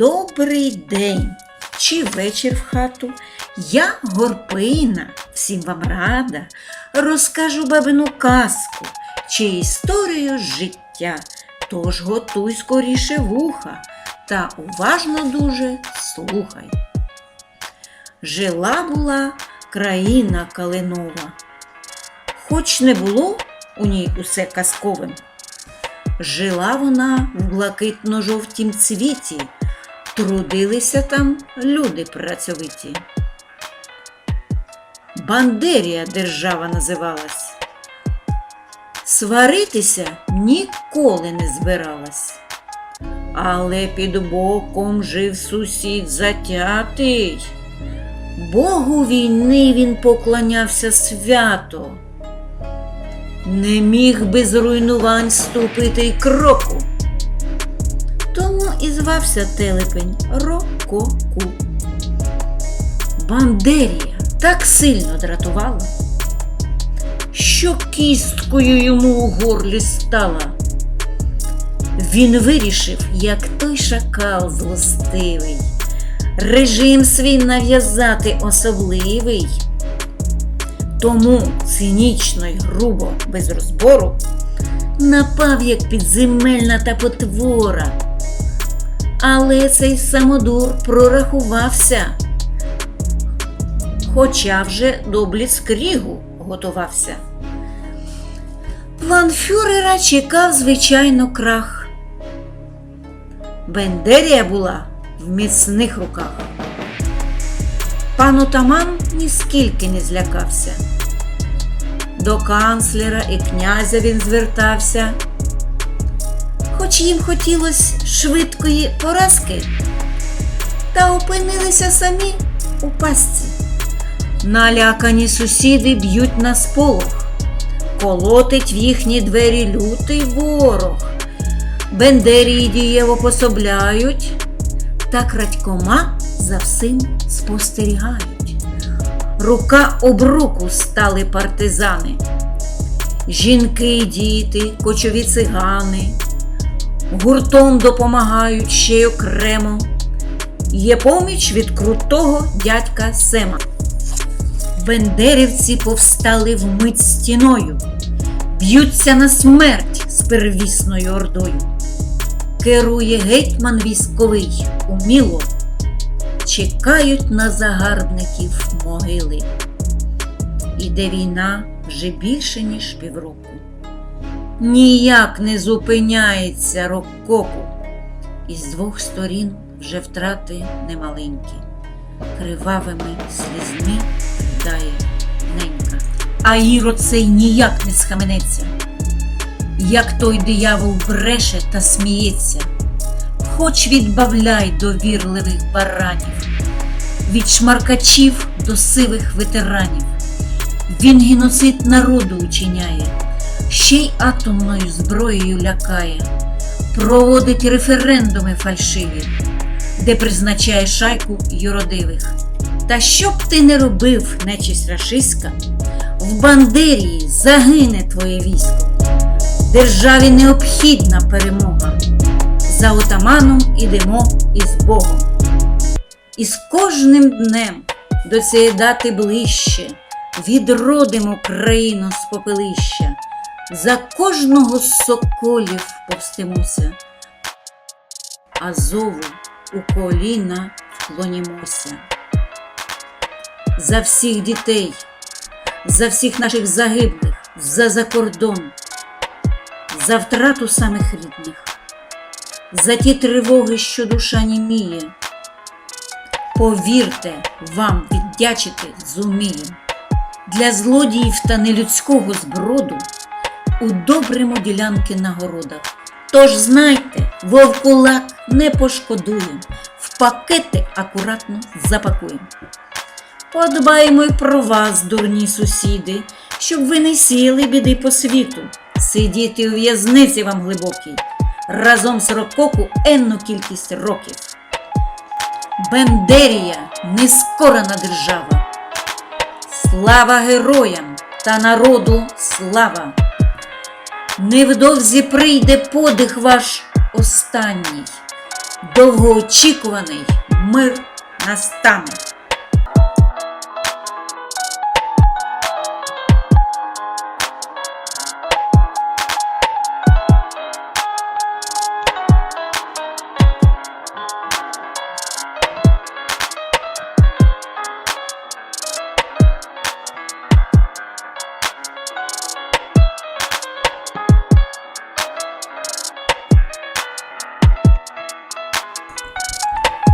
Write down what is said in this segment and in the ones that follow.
Добрий день чи вечір в хату. Я горпина, всім вам рада, розкажу бабину казку чи історію життя. Тож готуй скоріше вуха та уважно дуже слухай. Жила була країна Калинова, хоч не було у ній усе казковим. Жила вона в блакитно-жовтім цвіті, трудилися там люди працьовиті. Бандерія держава називалась. Сваритися ніколи не збиралась. Але під боком жив сусід затятий. Богу війни він поклонявся свято. Не міг без руйнувань ступити й кроку. І звався телепень Рококу. Бандерія так сильно дратувала, що кісткою йому у горлі стала. Він вирішив, як той шакал злостивий, режим свій нав'язати особливий. Тому цинічно й грубо, без розбору, напав як підземельна та потвора. Але цей самодур прорахувався, хоча вже до бліцкрігу готувався. План фюрера чекав, звичайно, крах. Бендерія була в міцних руках. Пан отаман ніскільки не злякався. До канцлера і князя він звертався. Хоч їм хотілося швидкої поразки, та опинилися самі у пастці. Налякані сусіди б'ють на сполох, колотить в їхні двері лютий ворог. Бендерії дієво пособляють, та крадькома за всім спостерігають. Рука об руку стали партизани, жінки діти, кочові цигани, гуртом допомагають ще й окремо. Є поміч від крутого дядька Сема. Бендерівці повстали вмить стіною, б'ються на смерть з первісною ордою. Керує гетьман військовий уміло, чекають на загарбників могили. Іде війна вже більше, ніж півроку. Ніяк не зупиняється Рококу. Із двох сторін вже втрати немаленькі, кривавими слізьми ридає ненька. А Ірод цей ніяк не схаменеться, як той диявол бреше та сміється, хоч відбавляй довірливих баранів, від шмаркачів до сивих ветеранів. Він геноцид народу учиняє, ще й атомною зброєю лякає, проводить референдуми фальшиві, де призначає шайку юродивих. Та що б ти не робив, нечисть рашиська, в Бандерії загине твоє військо. Державі необхідна перемога. За отаманом ідемо із Богом. І з кожним днем до цієї дати ближче відродимо країну з попелища. За кожного з соколів повстимося, а зову у коліна вклонімося. За всіх дітей, за всіх наших загиблих, за закордон, за втрату самих рідних, за ті тривоги, що душа німіє. Повірте, вам віддячити зумієм. Для злодіїв та нелюдського зброду у добримо ділянки нагородах. Тож знайте, вовкулак не пошкодуєм, в пакети акуратно запакуєм. Подбаємо й про вас, дурні сусіди, щоб ви не сіяли біди по світу, сидіти у в'язниці вам глибокій, разом з Рококу енну кількість років. Бендерія нескорена держава. Слава героям та народу слава! Невдовзі прийде подих ваш останній, довгоочікуваний мир настане.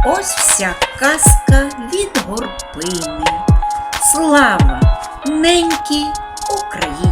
Ось вся казка від горпини. Слава ненькій Україні!